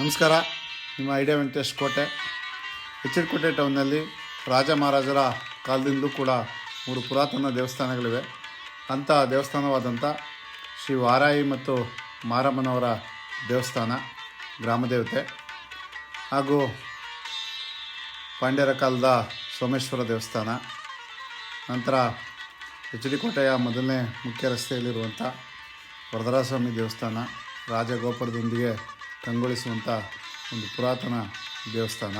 ನಮಸ್ಕಾರ. ನಿಮ್ಮ ಐಡಿಯಾ ವೆಂಕಟೇಶ್ ಕೋಟೆ. ಎಚ್ ಕೋಟೆ ಟೌನ್ನಲ್ಲಿ ರಾಜ ಮಹಾರಾಜರ ಕಾಲದಿಂದಲೂ ಕೂಡ ಮೂರು ಪುರಾತನ ದೇವಸ್ಥಾನಗಳಿವೆ. ಅಂಥ ದೇವಸ್ಥಾನವಾದಂಥ ಶ್ರೀ ವಾರಾಯಿ ಮತ್ತು ಮಾರಮ್ಮನವರ ದೇವಸ್ಥಾನ ಗ್ರಾಮದೇವತೆ ಹಾಗೂ ಪಾಂಡ್ಯರ ಕಾಲದ ಸೋಮೇಶ್ವರ ದೇವಸ್ಥಾನ. ನಂತರ ಎಚ್ ಡಿ ಕೋಟೆಯ ಮೊದಲನೇ ಮುಖ್ಯ ರಸ್ತೆಯಲ್ಲಿರುವಂಥ ವರದರಾಸ್ವಾಮಿ ದೇವಸ್ಥಾನ, ರಾಜಗೋಪುರದೊಂದಿಗೆ ಕಂಗೊಳಿಸುವಂಥ ಒಂದು ಪುರಾತನ ದೇವಸ್ಥಾನ.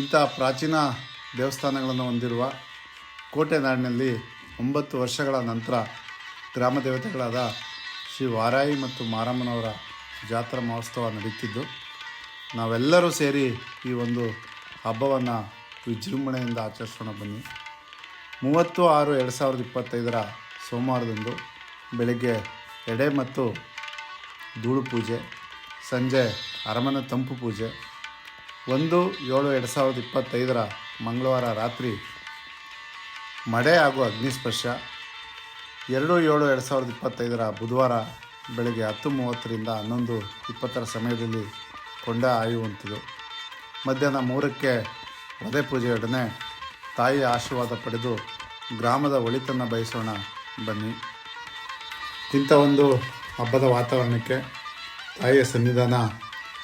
ಇಂಥ ಪ್ರಾಚೀನ ದೇವಸ್ಥಾನಗಳನ್ನು ಹೊಂದಿರುವ ಕೋಟೆ ನಾಡಿನಲ್ಲಿ ಒಂಬತ್ತು ವರ್ಷಗಳ ನಂತರ ಗ್ರಾಮ ದೇವತೆಗಳಾದ ಶ್ರೀ ವಾರಾಯಿ ಮತ್ತು ಮಾರಮ್ಮನವರ ಜಾತ್ರಾ ಮಹೋತ್ಸವ ನಡೀತಿದ್ದು, ನಾವೆಲ್ಲರೂ ಸೇರಿ ಈ ಒಂದು ಹಬ್ಬವನ್ನು ವಿಜೃಂಭಣೆಯಿಂದ ಆಚರಿಸೋಣ ಬನ್ನಿ. ಮೂವತ್ತು ಆರು ಎರಡು ಸಾವಿರದ ಇಪ್ಪತ್ತೈದರ ಸೋಮವಾರದಂದು ಬೆಳಗ್ಗೆ ಎಡೆ ಮತ್ತು ಧೂಳು ಪೂಜೆ. ಸಂಜೆ ಅರಮನೆ ತಂಪು ಪೂಜೆ. ಒಂದು ಏಳು ಎರಡು ಸಾವಿರದ ಇಪ್ಪತ್ತೈದರ ಮಂಗಳವಾರ ರಾತ್ರಿ ಮಡೆ ಹಾಗೂ ಅಗ್ನಿಸ್ಪರ್ಶ ಎರಡು ಏಳು ಎರಡು ಸಾವಿರದ ಇಪ್ಪತ್ತೈದರ ಬುಧವಾರ ಬೆಳಗ್ಗೆ ಹತ್ತು ಮೂವತ್ತರಿಂದ ಹನ್ನೊಂದು ಇಪ್ಪತ್ತರ ಸಮಯದಲ್ಲಿ ಕೊಂಡ ಆಯುವಂಥದ್ದು ಮಧ್ಯಾಹ್ನ ಮೂರಕ್ಕೆ ವಧೆ ಪೂಜೆಯೊಡನೆ ತಾಯಿಯ ಆಶೀರ್ವಾದ ಪಡೆದು ಗ್ರಾಮದ ಒಳಿತನ್ನು ಬಯಸೋಣ ಬನ್ನಿ. ಇಂಥ ಒಂದು ಹಬ್ಬದ ವಾತಾವರಣಕ್ಕೆ ತಾಯಿಯ ಸನ್ನಿಧಾನ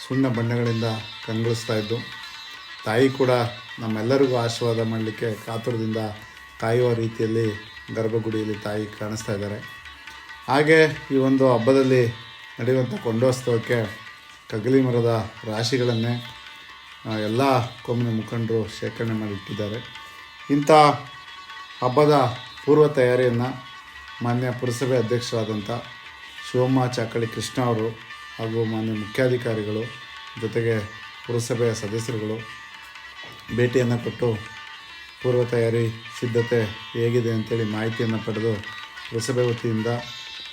ಸುಣ್ಣ ಬಣ್ಣಗಳಿಂದ ಕಂಗೊಳಿಸ್ತಾ ಇದ್ದು, ತಾಯಿ ಕೂಡ ನಮ್ಮೆಲ್ಲರಿಗೂ ಆಶೀರ್ವಾದ ಮಾಡಲಿಕ್ಕೆ ಕಾತುರದಿಂದ ಕಾಯುವ ರೀತಿಯಲ್ಲಿ ಗರ್ಭಗುಡಿಯಲ್ಲಿ ತಾಯಿ ಕಾಣಿಸ್ತಾ ಇದ್ದಾರೆ. ಹಾಗೆ ಈ ಒಂದು ಹಬ್ಬದಲ್ಲಿ ನಡೆಯುವಂಥ ಕೊಂಡೋತ್ಸವಕ್ಕೆ ಕಗಲಿ ಮರದ ರಾಶಿಗಳನ್ನೇ ಎಲ್ಲ ಕೋಮಿನ ಮುಖಂಡರು ಶೇಖರಣೆ ಮಾಡಿಟ್ಟಿದ್ದಾರೆ. ಇಂಥ ಹಬ್ಬದ ಪೂರ್ವ ತಯಾರಿಯನ್ನು ಮಾನ್ಯ ಪುರಸಭೆ ಅಧ್ಯಕ್ಷರಾದಂಥ ಶಿವಮ್ಮ ಚಾಕಳಿ ಕೃಷ್ಣ ಅವರು ಹಾಗೂ ಮಾನ್ಯ ಮುಖ್ಯಾಧಿಕಾರಿಗಳು, ಜೊತೆಗೆ ಪುರಸಭೆಯ ಸದಸ್ಯರುಗಳು ಭೇಟಿಯನ್ನು ಕೊಟ್ಟು ಪೂರ್ವ ತಯಾರಿ ಸಿದ್ಧತೆ ಹೇಗಿದೆ ಅಂತೇಳಿ ಮಾಹಿತಿಯನ್ನು ಪಡೆದು ಪುರಸಭೆ ವತಿಯಿಂದ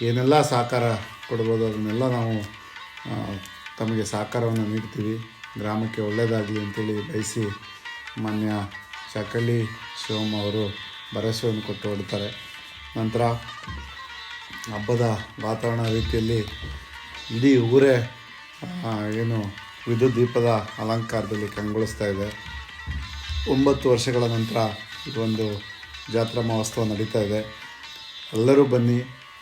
ಏನೆಲ್ಲ ಸಹಕಾರ ಕೊಡ್ಬೋದು ಅದನ್ನೆಲ್ಲ ನಾವು ತಮಗೆ ಸಹಕಾರವನ್ನು ನೀಡ್ತೀವಿ. ಗ್ರಾಮಕ್ಕೆ ಒಳ್ಳೆಯದಾಗಲಿ ಅಂತೇಳಿ ಬಯಸಿ ಮಾನ್ಯ ಚಕಳ್ಳಿ ಶಿವಮ್ಮ ಅವರು ಭರವಸೆಯನ್ನು ಕೊಟ್ಟು ಹೊಡ್ತಾರೆ ನಂತರ ಹಬ್ಬದ ವಾತಾವರಣ ರೀತಿಯಲ್ಲಿ ಇಡೀ ಊರೇ ಏನು ವಿದ್ಯುತ್ ದೀಪದ ಅಲಂಕಾರದಲ್ಲಿ ಕಂಗೊಳಿಸ್ತಾ ಇದೆ. ಒಂಬತ್ತು ವರ್ಷಗಳ ನಂತರ ಇದೊಂದು ಜಾತ್ರಾ ಮಹೋತ್ಸವ ನಡೀತಾ ಇದೆ. ಎಲ್ಲರೂ ಬನ್ನಿ,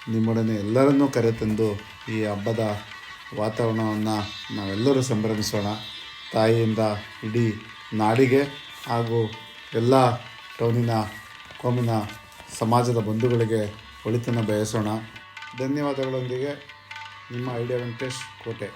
ನಿಮ್ಮೊಡನೆ ಎಲ್ಲರನ್ನೂ ಕರೆತಂದು ಈ ಹಬ್ಬದ ವಾತಾವರಣವನ್ನು ನಾವೆಲ್ಲರೂ ಸಂಭ್ರಮಿಸೋಣ. ತಾಯಿಯಿಂದ ಇಡೀ ನಾಡಿಗೆ ಹಾಗೂ ಎಲ್ಲ ಟೌನಿನ, ಕೋಮಿನ, ಸಮಾಜದ ಬಂಧುಗಳಿಗೆ ಒಳಿತನ್ನು ಬಯಸೋಣ. ಧನ್ಯವಾದಗಳೊಂದಿಗೆ. ನಿಮ್ಮ ಐಡಿಯಾ ವೆಂಕಟೇಶ್ ಕೋಟೆ